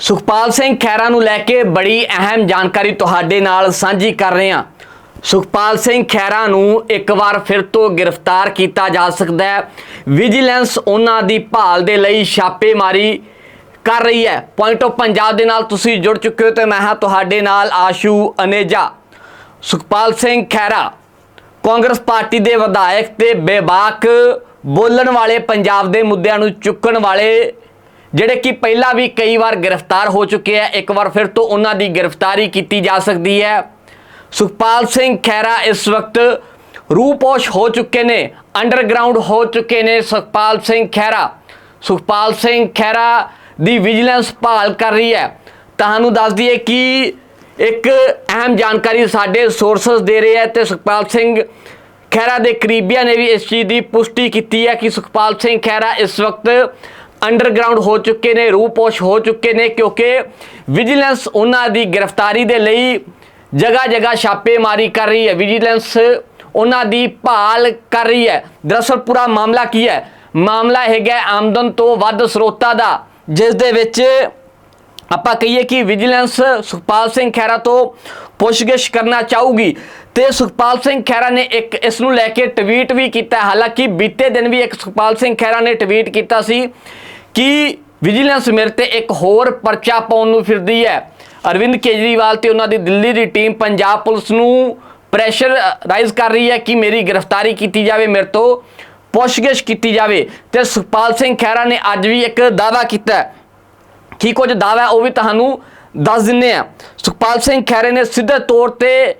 ਸੁਖਪਾਲ ਸਿੰਘ ਖੈਰਾ ਨੂੰ ਲੈ ਕੇ ਬੜੀ ਅਹਿਮ ਜਾਣਕਾਰੀ ਤੁਹਾਡੇ ਨਾਲ ਸਾਂਝੀ ਕਰ ਰਹੇ ਹਾਂ। ਸੁਖਪਾਲ ਸਿੰਘ ਖੈਰਾ ਨੂੰ ਇੱਕ ਵਾਰ ਫਿਰ ਤੋਂ ਗ੍ਰਿਫਤਾਰ ਕੀਤਾ ਜਾ ਸਕਦਾ ਹੈ। ਵਿਜੀਲੈਂਸ ਉਹਨਾਂ ਦੀ ਭਾਲ ਦੇ ਲਈ ਛਾਪੇਮਾਰੀ ਕਰ ਰਹੀ ਹੈ। ਪੁਆਇੰਟ ਆਫ ਪੰਜਾਬ ਦੇ ਨਾਲ ਤੁਸੀਂ ਜੁੜ ਚੁੱਕੇ ਹੋ ਤੇ ਮੈਂ ਹਾਂ ਤੁਹਾਡੇ ਨਾਲ ਆਸ਼ੂ ਅਨੇਜਾ। ਸੁਖਪਾਲ ਸਿੰਘ ਖੈਰਾ ਕਾਂਗਰਸ ਪਾਰਟੀ ਦੇ ਵਿਧਾਇਕ ਤੇ ਬੇਬਾਕ ਬੋਲਣ ਵਾਲੇ ਪੰਜਾਬ ਦੇ ਮੁੱਦਿਆਂ ਨੂੰ ਚੁੱਕਣ ਵਾਲੇ ਜਿਹੜੇ ਕਿ ਪਹਿਲਾਂ ਵੀ ਕਈ ਵਾਰ ਗ੍ਰਿਫਤਾਰ ਹੋ ਚੁੱਕੇ ਆ, ਇੱਕ ਵਾਰ ਫਿਰ ਤੋਂ ਉਹਨਾਂ ਦੀ ਗ੍ਰਿਫਤਾਰੀ ਕੀਤੀ ਜਾ ਸਕਦੀ ਹੈ। ਸੁਖਪਾਲ ਸਿੰਘ ਖੈਰਾ ਇਸ ਵਕਤ ਰੂਪੋਸ਼ ਹੋ ਚੁੱਕੇ ਨੇ ਅੰਡਰਗਰਾਉਂਡ ਹੋ ਚੁੱਕੇ ਨੇ ਸੁਖਪਾਲ ਸਿੰਘ ਖੈਰਾ ਸੁਖਪਾਲ ਸਿੰਘ ਖੈਰਾ ਦੀ ਵਿਜੀਲੈਂਸ ਭਾਲ ਕਰ ਰਹੀ ਹੈ। ਤੁਹਾਨੂੰ ਦੱਸ ਦਈਏ ਕਿ ਇੱਕ ਅਹਿਮ ਜਾਣਕਾਰੀ ਸਾਡੇ ਸੋਰਸਸ ਦੇ ਰਹੇ ਹੈ ਤੇ ਸੁਖਪਾਲ ਸਿੰਘ ਖੈਰਾ ਦੇ ਕਰੀਬੀਆਂ ਨੇ ਵੀ ਇਸ ਚੀਜ਼ ਦੀ ਪੁਸ਼ਟੀ ਕੀਤੀ ਹੈ ਕਿ ਸੁਖਪਾਲ ਸਿੰਘ ਖੈਰਾ ਇਸ ਵਕਤ ਅੰਡਰਗਰਾਉਂਡ ਹੋ ਚੁੱਕੇ ਨੇ, ਰੂਪੋਸ਼ ਹੋ ਚੁੱਕੇ ਨੇ ਕਿਉਂਕਿ ਵਿਜੀਲੈਂਸ ਉਹਨਾਂ ਦੀ ਗ੍ਰਿਫਤਾਰੀ ਦੇ ਲਈ ਜਗ੍ਹਾ ਜਗ੍ਹਾ ਛਾਪੇਮਾਰੀ ਕਰ ਰਹੀ ਹੈ। ਵਿਜੀਲੈਂਸ ਉਹਨਾਂ ਦੀ ਭਾਲ ਕਰ ਰਹੀ ਹੈ। ਦਰਅਸਲ ਪੂਰਾ ਮਾਮਲਾ ਕੀ ਹੈ? ਮਾਮਲਾ ਹੈਗਾ ਆਮਦਨ ਤੋਂ ਵੱਧ ਸਰੋਤਾਂ ਦਾ, ਜਿਸ ਦੇ ਵਿੱਚ ਆਪਾਂ ਕਹੀਏ ਕਿ ਵਿਜੀਲੈਂਸ ਸੁਖਪਾਲ ਸਿੰਘ ਖੈਰਾ ਤੋਂ ਪੁੱਛਗਿੱਛ ਕਰਨਾ ਚਾਹੂਗੀ। ਤੇ ਸੁਖਪਾਲ ਸਿੰਘ ਖਹਿਰਾ ਨੇ ਇੱਕ ਇਸ ਨੂੰ ਲੈ ਕੇ ਟਵੀਟ ਵੀ ਕੀਤਾ। ਹਾਲਾਂਕਿ ਬੀਤੇ ਦਿਨ ਵੀ ਇੱਕ ਸੁਖਪਾਲ ਸਿੰਘ ਖਹਿਰਾ ਨੇ ਟਵੀਟ ਕੀਤਾ ਸੀ ਕਿ ਵਿਜੀਲੈਂਸ ਮੇਰੇ ਤੇ ਇੱਕ ਹੋਰ ਪਰਚਾ ਪਾਉਣ ਨੂੰ ਫਿਰਦੀ ਹੈ। ਅਰਵਿੰਦ ਕੇਜਰੀਵਾਲ ਤੇ ਉਹਨਾਂ ਦੀ ਦਿੱਲੀ ਦੀ ਟੀਮ ਪੰਜਾਬ ਪੁਲਿਸ ਨੂੰ ਪ੍ਰੈਸ਼ਰ ਰਾਈਜ਼ ਕਰ ਰਹੀ ਹੈ ਕਿ ਮੇਰੀ ਗ੍ਰਿਫਤਾਰੀ ਕੀਤੀ ਜਾਵੇ, ਮੇਰੇ ਤੋਂ ਪੁੱਛਗਿੱਛ ਕੀਤੀ ਜਾਵੇ। ਤੇ ਸੁਖਪਾਲ ਸਿੰਘ ਖਹਿਰਾ ਨੇ ਅੱਜ ਵੀ ਇੱਕ ਦਾਅਵਾ ਕੀਤਾ ਹੈ ਕੀ ਕੁਝ ਦਾਅਵਾ ਉਹ ਵੀ ਤੁਹਾਨੂੰ ਦੱਸ ਦਿੰਨੇ ਆ ਸੁਖਪਾਲ ਸਿੰਘ ਖੈਰੇ ਨੇ ਸਿੱਧੇ ਤੌਰ ਤੇ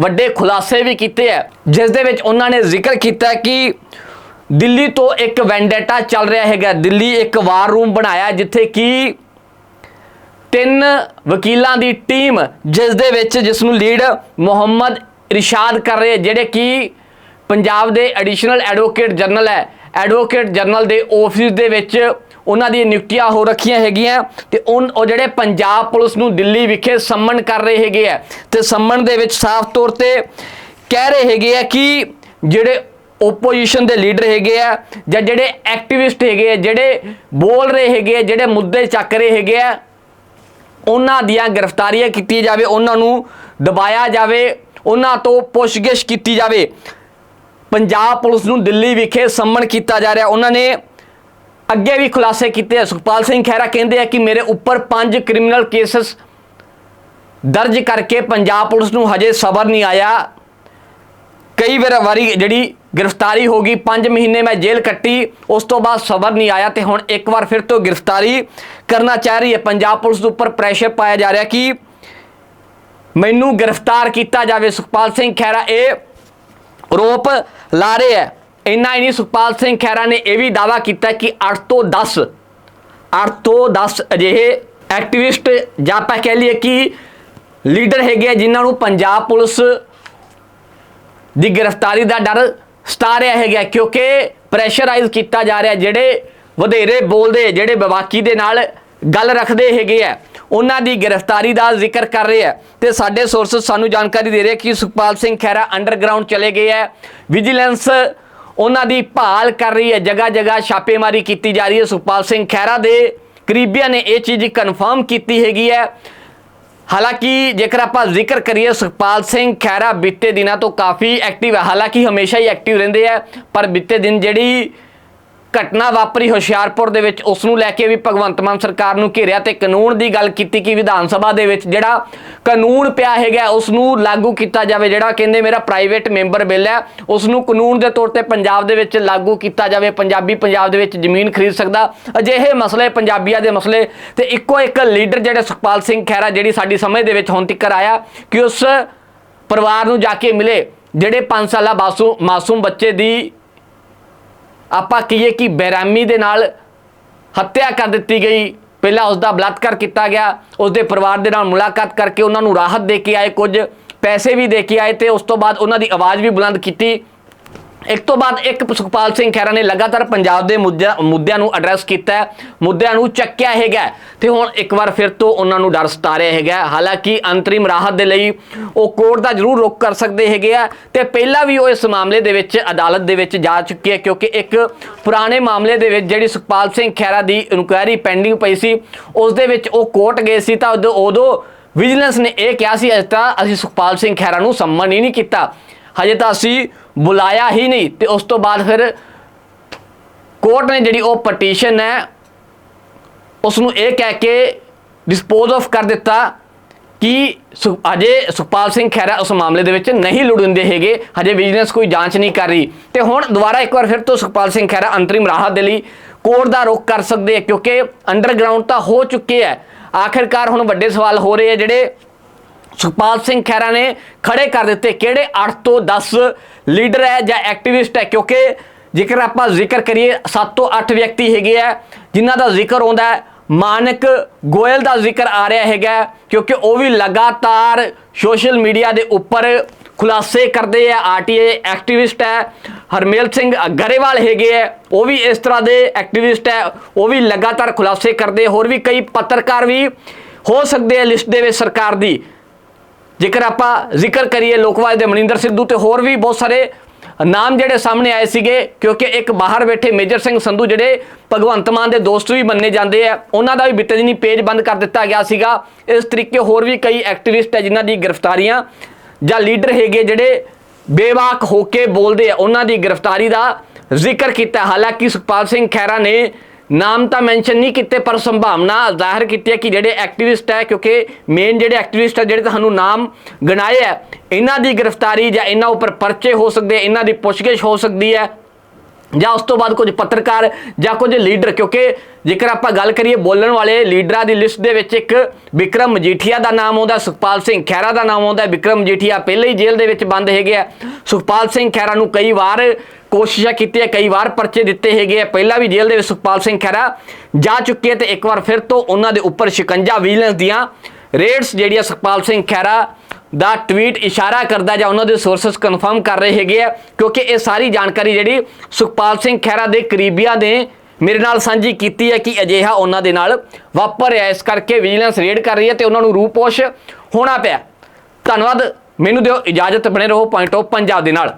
ਵੱਡੇ ਖੁਲਾਸੇ ਵੀ ਕੀਤੇ ਆ ਜਿਸ ਦੇ ਵਿੱਚ ਉਹਨਾਂ ਨੇ ਜ਼ਿਕਰ ਕੀਤਾ ਕਿ ਦਿੱਲੀ ਤੋਂ ਇੱਕ ਵੈਂਡੇਟਾ ਚੱਲ ਰਿਹਾ ਹੈਗਾ। ਦਿੱਲੀ ਇੱਕ ਵਾਰ ਰੂਮ ਬਣਾਇਆ, ਜਿੱਥੇ ਕਿ ਤਿੰਨ ਵਕੀਲਾਂ ਦੀ ਟੀਮ, ਜਿਸ ਦੇ ਵਿੱਚ ਜਿਸ ਨੂੰ ਲੀਡ ਮੁਹੰਮਦ ਇਰਸ਼ਾਦ ਕਰ ਰਹੇ ਜਿਹੜੇ ਕਿ ਪੰਜਾਬ ਦੇ ਐਡੀਸ਼ਨਲ ਐਡਵੋਕੇਟ ਜਨਰਲ ਹੈ। ਐਡਵੋਕੇਟ ਜਨਰਲ ਦੇ ਆਫਿਸ ਦੇ ਵਿੱਚ ਉਹਨਾਂ ਦੀਆਂ ਨਿਯੁਕਤੀਆਂ ਹੋ ਰੱਖੀਆਂ ਹੈਗੀਆਂ ਤੇ ਉਨ ਉਹ ਜਿਹੜੇ ਪੰਜਾਬ ਪੁਲਿਸ ਨੂੰ ਦਿੱਲੀ ਵਿਖੇ ਸੰਮਨ ਕਰ ਰਹੇ ਹੈਗੇ ਆ ਤੇ ਸੰਮਨ ਦੇ ਵਿੱਚ ਸਾਫ਼ ਤੌਰ ਤੇ ਕਹਿ ਰਹੇ ਹੈਗੇ ਆ ਕਿ ਜਿਹੜੇ ਓਪੋਜੀਸ਼ਨ ਦੇ ਲੀਡਰ ਹੈਗੇ ਆ ਜਾਂ ਜਿਹੜੇ ਐਕਟਿਵਿਸਟ ਹੈਗੇ ਆ, ਜਿਹੜੇ ਬੋਲ ਰਹੇ ਹੈਗੇ ਆ, ਜਿਹੜੇ ਮੁੱਦੇ ਚੱਕ ਰਹੇ ਹੈਗੇ ਆ, ਉਹਨਾਂ ਦੀਆਂ ਗ੍ਰਿਫਤਾਰੀਆਂ ਕੀਤੀਆਂ ਜਾਵੇ, ਉਹਨਾਂ ਨੂੰ ਦਬਾਇਆ ਜਾਵੇ, ਉਹਨਾਂ ਤੋਂ ਪੁੱਛਗਿੱਛ ਕੀਤੀ ਜਾਵੇ। ਪੰਜਾਬ ਪੁਲਿਸ ਨੂੰ ਦਿੱਲੀ ਵਿਖੇ ਸੰਮਨ ਕੀਤਾ ਜਾ ਰਿਹਾ, ਉਹਨਾਂ ਨੇ ਅੱਗੇ ਵੀ ਖੁਲਾਸੇ ਕੀਤੇ ਆ। ਸੁਖਪਾਲ ਸਿੰਘ ਖਹਿਰਾ ਕਹਿੰਦੇ ਆ ਕਿ ਮੇਰੇ ਉੱਪਰ ਪੰਜ ਕ੍ਰਿਮੀਨਲ ਕੇਸਸ ਦਰਜ ਕਰਕੇ ਪੰਜਾਬ ਪੁਲਿਸ ਨੂੰ ਹਜੇ ਸਬਰ ਨਹੀਂ ਆਇਆ। ਕਈ ਵਾਰ ਵਾਰੀ ਜਿਹੜੀ ਗ੍ਰਿਫਤਾਰੀ ਹੋ ਗਈ 5 ਮਹੀਨੇ ਮੈਂ ਜੇਲ੍ਹ ਕੱਟੀ, ਉਸ ਤੋਂ ਬਾਅਦ ਸਬਰ ਨਹੀਂ ਆਇਆ ਤੇ ਹੁਣ ਇੱਕ ਵਾਰ ਫਿਰ ਤੋਂ ਗ੍ਰਿਫਤਾਰੀ ਕਰਨਾ ਚਾਹ ਰਹੀ ਹੈ। ਪੰਜਾਬ ਪੁਲਿਸ ਦੇ ਉੱਪਰ ਪ੍ਰੈਸ਼ਰ ਪਾਇਆ ਜਾ ਰਿਹਾ ਕਿ ਮੈਨੂੰ ਗ੍ਰਿਫਤਾਰ ਕੀਤਾ ਜਾਵੇ। ਸੁਖਪਾਲ ਸਿੰਘ ਖਹਿਰਾ, ਇਹ ਆਰੋਪ ਲਾ ਰਹੇ ਹੈ ਇੰਨਾ ਹੀ ਨਹੀਂ, ਸੁਖਪਾਲ ਸਿੰਘ ਖਹਿਰਾ ਨੇ ਇਹ ਵੀ ਦਾਵਾ ਕੀਤਾ ਕਿ 8 ਤੋਂ 10 8 ਤੋਂ 10 ਅਜਿਹੇ ਐਕਟਿਵਿਸਟ ਜਾਂ ਆਪਾਂ ਕਹਿ ਲਈਏ ਕਿ ਲੀਡਰ ਹੈਗੇ ਆ ਜਿਨ੍ਹਾਂ ਨੂੰ ਪੰਜਾਬ ਪੁਲਿਸ ਦੀ ਗ੍ਰਿਫਤਾਰੀ ਦਾ ਡਰ ਸਤਾ ਰਿਹਾ ਹੈਗਾ, ਕਿਉਂਕਿ ਪ੍ਰੈਸ਼ਰਾਈਜ਼ ਕੀਤਾ ਜਾ ਰਿਹਾ ਜਿਹੜੇ ਵਧੇਰੇ ਬੋਲਦੇ, ਜਿਹੜੇ ਬਵਾਕੀ ਦੇ ਨਾਲ ਗੱਲ ਰੱਖਦੇ ਹੈਗੇ ਆ, ਉਹਨਾਂ ਦੀ ਗ੍ਰਿਫਤਾਰੀ ਦਾ ਜ਼ਿਕਰ ਕਰ ਰਹੇ ਆ। ਤੇ ਸਾਡੇ ਸੋਰਸਸ ਸਾਨੂੰ ਜਾਣਕਾਰੀ ਦੇ ਰਹੇ ਕਿ ਸੁਖਪਾਲ ਸਿੰਘ ਖਹਿਰਾ ਅੰਡਰਗਰਾਉਂਡ ਚਲੇ ਗਏ ਆ ਵਿਜੀਲੈਂਸ ਉਹਨਾਂ ਦੀ ਭਾਲ ਕਰ ਰਹੀ ਹੈ ਜਗ੍ਹਾ ਜਗ੍ਹਾ ਛਾਪੇਮਾਰੀ ਕੀਤੀ ਜਾ ਰਹੀ ਹੈ। ਸੁਖਪਾਲ ਸਿੰਘ ਖਹਿਰਾ ਦੇ ਕਰੀਬੀਆਂ ਨੇ ਇਹ ਚੀਜ਼ ਕਨਫਰਮ ਕੀਤੀ ਹੈਗੀ ਹੈ। ਹਾਲਾਂਕਿ ਜੇਕਰ ਆਪਾਂ ਜ਼ਿਕਰ ਕਰੀਏ, ਸੁਖਪਾਲ ਸਿੰਘ ਖਹਿਰਾ ਬੀਤੇ ਦਿਨਾਂ ਤੋਂ ਕਾਫੀ ਐਕਟਿਵ ਹੈ। ਹਾਲਾਂਕਿ ਹਮੇਸ਼ਾ ਹੀ ਐਕਟਿਵ ਰਹਿੰਦੇ ਆ ਪਰ ਬੀਤੇ ਦਿਨ ਜਿਹੜੀ ਘਟਨਾ ਵਾਪਰੀ ਹੁਸ਼ਿਆਰਪੁਰ ਦੇ ਵਿੱਚ ਉਸ ਨੂੰ ਲੈ ਕੇ ਵੀ ਭਗਵੰਤ ਮਾਨ ਸਰਕਾਰ ਨੂੰ ਘੇਰਿਆ ਤੇ ਕਾਨੂੰਨ ਦੀ ਗੱਲ ਕੀਤੀ ਕਿ ਵਿਧਾਨ ਸਭਾ ਦੇ ਵਿੱਚ ਜਿਹੜਾ ਕਾਨੂੰਨ ਪਿਆ ਹੈਗਾ ਉਸ ਨੂੰ ਲਾਗੂ ਕੀਤਾ ਜਾਵੇ, ਜਿਹੜਾ ਕਹਿੰਦੇ ਮੇਰਾ ਪ੍ਰਾਈਵੇਟ ਮੈਂਬਰ ਬਿੱਲ ਹੈ ਉਸ ਨੂੰ ਕਾਨੂੰਨ ਦੇ ਤੌਰ ਤੇ ਪੰਜਾਬ ਦੇ ਵਿੱਚ ਲਾਗੂ ਕੀਤਾ ਜਾਵੇ, ਪੰਜਾਬੀ ਪੰਜਾਬ ਦੇ ਵਿੱਚ ਜ਼ਮੀਨ ਖਰੀਦ ਸਕਦਾ। ਅਜਿਹੇ ਮਸਲੇ, ਪੰਜਾਬੀਆਂ ਦੇ ਮਸਲੇ ਤੇ ਇੱਕੋ ਇੱਕ ਲੀਡਰ ਜਿਹੜੇ ਸੁਖਪਾਲ ਸਿੰਘ ਖਹਿਰਾ, ਜਿਹੜੀ ਸਾਡੀ ਸਮਝ ਦੇ ਵਿੱਚ ਹੁਣ ਤੱਕ ਆਇਆ ਕਿ ਉਸ ਪਰਿਵਾਰ ਨੂੰ ਜਾ ਕੇ ਮਿਲੇ, ਜਿਹੜੇ 5 ਸਾਲਾ ਮਾਸੂਮ ਮਾਸੂਮ ਬੱਚੇ ਦੀ ਆਪਾਂ ਕਹੀਏ ਕਿ ਬੇਰਾਮੀ ਦੇ ਨਾਲ ਹੱਤਿਆ ਕਰ ਦਿੱਤੀ ਗਈ। ਪਹਿਲਾਂ ਉਸ ਦਾ ਬਲਾਤਕਾਰ ਕੀਤਾ ਗਿਆ ਉਸ ਦੇ ਪਰਿਵਾਰ ਦੇ ਨਾਲ ਮੁਲਾਕਾਤ ਕਰਕੇ ਉਹਨਾਂ ਨੂੰ ਰਾਹਤ ਦੇ ਕੇ ਆਏ, ਕੁਝ ਪੈਸੇ ਵੀ ਦੇ ਕੇ ਆਏ ਤੇ ਉਸ ਤੋਂ ਬਾਅਦ ਉਹਨਾਂ ਦੀ ਆਵਾਜ਼ ਵੀ ਬੁਲੰਦ ਕੀਤੀ। ਇੱਕ ਤੋਂ ਬਾਅਦ ਇੱਕ ਸੁਖਪਾਲ ਸਿੰਘ ਖਹਿਰਾ ਨੇ ਲਗਾਤਾਰ ਪੰਜਾਬ ਦੇ ਮੁੱਦਿਆਂ ਮੁੱਦਿਆਂ ਨੂੰ ਐਡਰੈਸ ਕੀਤਾ ਮੁੱਦਿਆਂ ਨੂੰ ਚੱਕਿਆ ਹੈਗਾ ਹੈ। ਤੇ ਹੁਣ ਇੱਕ ਵਾਰ ਫਿਰ ਤੋਂ ਉਹਨਾਂ ਨੂੰ ਡਰ ਸਤਾ ਰਿਹਾ ਹੈਗਾ ਹਾਲਾਂਕਿ ਅੰਤਰਿਮ ਰਾਹਤ ਦੇ ਲਈ ਉਹ ਕੋਰਟ ਦਾ ਜ਼ਰੂਰ ਰੁਖ ਕਰ ਸਕਦੇ ਹੈਗੇ ਆ ਤੇ ਪਹਿਲਾਂ ਵੀ ਉਹ ਇਸ ਮਾਮਲੇ ਦੇ ਵਿੱਚ ਅਦਾਲਤ ਦੇ ਵਿੱਚ ਜਾ ਚੁੱਕੇ ਹੈ ਕਿਉਂਕਿ ਇੱਕ ਪੁਰਾਣੇ ਮਾਮਲੇ ਦੇ ਵਿੱਚ ਜਿਹੜੀ ਸੁਖਪਾਲ ਸਿੰਘ ਖਹਿਰਾ ਦੀ ਇਨਕੁਆਇਰੀ ਪੈਂਡਿੰਗ ਪਈ ਸੀ, ਉਸ ਦੇ ਵਿੱਚ ਉਹ ਕੋਰਟ ਗਏ ਸੀ ਤਾਂ ਉਦੋਂ- ਉਦੋਂ ਵਿਜੀਲੈਂਸ ਨੇ ਇਹ ਕਿਹਾ ਸੀ ਅਜੇ ਤਾਂ ਅਸੀਂ ਸੁਖਪਾਲ ਸਿੰਘ ਖਹਿਰਾ ਨੂੰ ਸੰਮਨ ਹੀ ਨਹੀਂ ਕੀਤਾ। ਹਜੇ ਤਾਂ ਅਸੀਂ ਬੁਲਾਇਆ ਹੀ ਨਹੀਂ ਤੇ ਉਸ ਤੋਂ ਬਾਅਦ ਫਿਰ ਕੋਰਟ ਨੇ ਜਿਹੜੀ ਉਹ ਪਟੀਸ਼ਨ ਹੈ ਉਸ ਨੂੰ ਇਹ ਕਹਿ ਕੇ ਡਿਸਪੋਜ਼ ਆਫ ਕਰ ਦਿੱਤਾ ਕਿ ਸੁ- ਅਜੇ ਸੁਖਪਾਲ ਸਿੰਘ ਖਹਿਰਾ ਉਸ ਮਾਮਲੇ ਦੇ ਵਿੱਚ ਨਹੀਂ ਲੁੜਿੰਦੇ ਹੈਗੇ, ਹਜੇ ਵਿਜੀਲੈਂਸ ਕੋਈ ਜਾਂਚ ਨਹੀਂ ਕਰ ਰਹੀ। ਤੇ ਹੁਣ ਦੁਬਾਰਾ ਇੱਕ ਵਾਰ ਫਿਰ ਤੋਂ ਸੁਖਪਾਲ ਸਿੰਘ ਖਹਿਰਾ ਅੰਤਰਿਮ ਰਾਹਤ ਦੇ ਲਈ ਕੋਰਟ ਦਾ ਰੁਖ ਕਰ ਸਕਦੇ ਆ, ਕਿਉਂਕਿ ਅੰਡਰਗਰਾਉਂਡ ਤਾਂ ਹੋ ਚੁੱਕੇ ਹੈ ਆਖਿਰਕਾਰ ਹੁਣ ਵੱਡੇ ਸਵਾਲ ਹੋ ਰਹੇ ਆ ਜਿਹੜੇ ਸੁਖਪਾਲ ਸਿੰਘ ਖਹਿਰਾ ਨੇ ਖੜੇ ਕਰ ਦਿੱਤੇ। ਕਿਹੜੇ 8 ਤੋਂ 10 ਲੀਡਰ ਹੈ ਜਾਂ ਐਕਟਿਵਿਸਟ ਹੈ? ਕਿਉਂਕਿ ਜੇਕਰ ਆਪਾਂ ਜ਼ਿਕਰ ਕਰੀਏ 7 ਤੋਂ 8 ਵਿਅਕਤੀ ਹੈਗੇ ਆ, ਜਿਨ੍ਹਾਂ ਦਾ ਜ਼ਿਕਰ ਆਉਂਦਾ ਹੈ, ਮਾਨਕ ਗੋਇਲ ਦਾ ਜ਼ਿਕਰ ਆ ਰਿਹਾ ਹੈਗਾ, ਕਿਉਂਕਿ ਉਹ ਵੀ ਲਗਾਤਾਰ ਸੋਸ਼ਲ ਮੀਡੀਆ ਦੇ ਉੱਪਰ ਖੁਲਾਸੇ ਕਰਦੇ ਆ। ਆਰਟੀਏ ਐਕਟਿਵਿਸਟ ਹੈ, ਹਰਮੇਲ ਸਿੰਘ ਗਰੇਵਾਲ ਹੈਗੇ ਆ, ਉਹ ਵੀ ਇਸ ਤਰ੍ਹਾਂ ਦੇ ਐਕਟਿਵਿਸਟ ਹੈ, ਉਹ ਵੀ ਲਗਾਤਾਰ ਖੁਲਾਸੇ ਕਰਦੇ। ਹੋਰ ਵੀ ਕਈ ਪੱਤਰਕਾਰ ਵੀ ਹੋ ਸਕਦੇ ਆ ਲਿਸਟ ਦੇ ਵਿੱਚ ਸਰਕਾਰ ਦੀ। ਜੇਕਰ ਆਪਾਂ ਜ਼ਿਕਰ ਕਰੀਏ ਲੋਕਵਾਦ ਦੇ ਮਨਿੰਦਰ ਸਿੱਧੂ ਤੇ ਹੋਰ ਵੀ ਬਹੁਤ ਸਾਰੇ ਨਾਮ ਜਿਹੜੇ ਸਾਹਮਣੇ ਆਏ ਸੀਗੇ, ਕਿਉਂਕਿ ਇੱਕ ਬਾਹਰ ਬੈਠੇ ਮੇਜਰ ਸਿੰਘ ਸੰਧੂ ਜਿਹੜੇ ਭਗਵੰਤ ਮਾਨ ਦੇ ਦੋਸਤ ਵੀ ਮੰਨੇ ਜਾਂਦੇ ਆ, ਉਹਨਾਂ ਦਾ ਵੀ ਬੀਤੇ ਦਿਨੀ ਪੇਜ ਬੰਦ ਕਰ ਦਿੱਤਾ ਗਿਆ ਸੀਗਾ। ਇਸ ਤਰੀਕੇ ਹੋਰ ਵੀ ਕਈ ਐਕਟਿਵਿਸਟ ਹੈ ਜਿਨ੍ਹਾਂ ਦੀ ਗ੍ਰਿਫਤਾਰੀਆਂ ਜਾਂ ਲੀਡਰ ਹੈਗੇ ਜਿਹੜੇ ਬੇਵਾਕ ਹੋ ਕੇ ਬੋਲਦੇ ਆ, ਉਹਨਾਂ ਦੀ ਗ੍ਰਿਫਤਾਰੀ ਦਾ ਜ਼ਿਕਰ ਕੀਤਾ। ਹਾਲਾਂਕਿ ਸੁਖਪਾਲ ਸਿੰਘ ਖਹਿਰਾ ਨੇ ਨਾਮ ਤਾਂ ਮੈਂਸ਼ਨ ਨਹੀਂ ਕੀਤੇ, ਪਰ ਸੰਭਾਵਨਾ ਜ਼ਾਹਿਰ ਕੀਤੀ ਹੈ ਕਿ ਜਿਹੜੇ ਐਕਟਿਵਿਸਟ ਹੈ, ਕਿਉਂਕਿ ਮੇਨ ਜਿਹੜੇ ਐਕਟਿਵਿਸਟ ਹੈ, ਜਿਹੜੇ ਤੁਹਾਨੂੰ ਨਾਮ ਗਣਾਏ ਹੈ, ਇਹਨਾਂ ਦੀ ਗ੍ਰਿਫਤਾਰੀ ਜਾਂ ਇਹਨਾਂ ਉੱਪਰ ਪਰਚੇ ਹੋ ਸਕਦੇ ਇਹਨਾਂ ਦੀ ਪੁੱਛਗਿੱਛ ਹੋ ਸਕਦੀ ਹੈ, ਜਾਂ ਉਸ ਤੋਂ ਬਾਅਦ ਕੁਝ ਪੱਤਰਕਾਰ ਜਾਂ ਕੁਝ ਲੀਡਰ, ਕਿਉਂਕਿ ਜੇਕਰ ਆਪਾਂ ਗੱਲ ਕਰੀਏ ਬੋਲਣ ਵਾਲੇ ਲੀਡਰਾਂ ਦੀ ਲਿਸਟ ਦੇ ਵਿੱਚ ਇੱਕ ਵਿਕਰਮ ਮਜੀਠੀਆ ਦਾ ਨਾਮ ਆਉਂਦਾ, ਸੁਖਪਾਲ ਸਿੰਘ ਖਹਿਰਾ ਦਾ ਨਾਮ ਆਉਂਦਾ ਵਿਕਰਮ ਮਜੀਠੀਆ ਪਹਿਲੇ ਹੀ ਜੇਲ੍ਹ ਦੇ ਵਿੱਚ ਬੰਦ ਹੈਗੇ ਆ। ਸੁਖਪਾਲ ਸਿੰਘ ਖਹਿਰਾ ਨੂੰ ਕਈ ਵਾਰ ਕੋਸ਼ਿਸ਼ਾਂ ਕੀਤੀਆਂ, ਕਈ ਵਾਰ ਪਰਚੇ ਦਿੱਤੇ ਹੈਗੇ ਆ। ਪਹਿਲਾਂ ਵੀ ਜੇਲ੍ਹ ਦੇ ਵਿੱਚ ਸੁਖਪਾਲ ਸਿੰਘ ਖਹਿਰਾ ਜਾ ਚੁੱਕੇ ਤੇ ਇੱਕ ਵਾਰ ਫਿਰ ਤੋਂ ਉਹਨਾਂ ਦੇ ਉੱਪਰ ਸ਼ਿਕੰਜਾ ਵਿਜੀਲੈਂਸ ਦੀਆਂ ਰੇਡਸ ਜਿਹੜੀਆਂ ਸੁਖਪਾਲ ਸਿੰਘ ਖਹਿਰਾ ਦਾ ਟਵੀਟ ਇਸ਼ਾਰਾ ਕਰਦਾ ਜਾਂ ਉਹਨਾਂ ਦੇ ਸੋਰਸਸ ਕਨਫਰਮ ਕਰ ਰਹੇ ਹੈਗੇ ਆ, ਕਿਉਂਕਿ ਇਹ ਸਾਰੀ ਜਾਣਕਾਰੀ ਜਿਹੜੀ ਸੁਖਪਾਲ ਸਿੰਘ ਖਹਿਰਾ ਦੇ ਕਰੀਬੀਆਂ ਨੇ ਮੇਰੇ ਨਾਲ ਸਾਂਝੀ ਕੀਤੀ ਹੈ ਕਿ ਅਜਿਹਾ ਉਹਨਾਂ ਦੇ ਨਾਲ ਵਾਪਰ ਰਿਹਾ ਇਸ ਕਰਕੇ ਵਿਜੀਲੈਂਸ ਰੇਡ ਕਰ ਰਹੀ ਹੈ ਤੇ ਉਹਨਾਂ ਨੂੰ ਰੂਪੋਸ਼ ਹੋਣਾ ਪਿਆ। ਧੰਨਵਾਦ। ਮੈਨੂੰ ਦਿਓ ਇਜਾਜ਼ਤ। ਬਣੇ ਰਹੋ ਪੁਆਇੰਟ ਆਫ ਪੰਜਾਬ ਦੇ ਨਾਲ।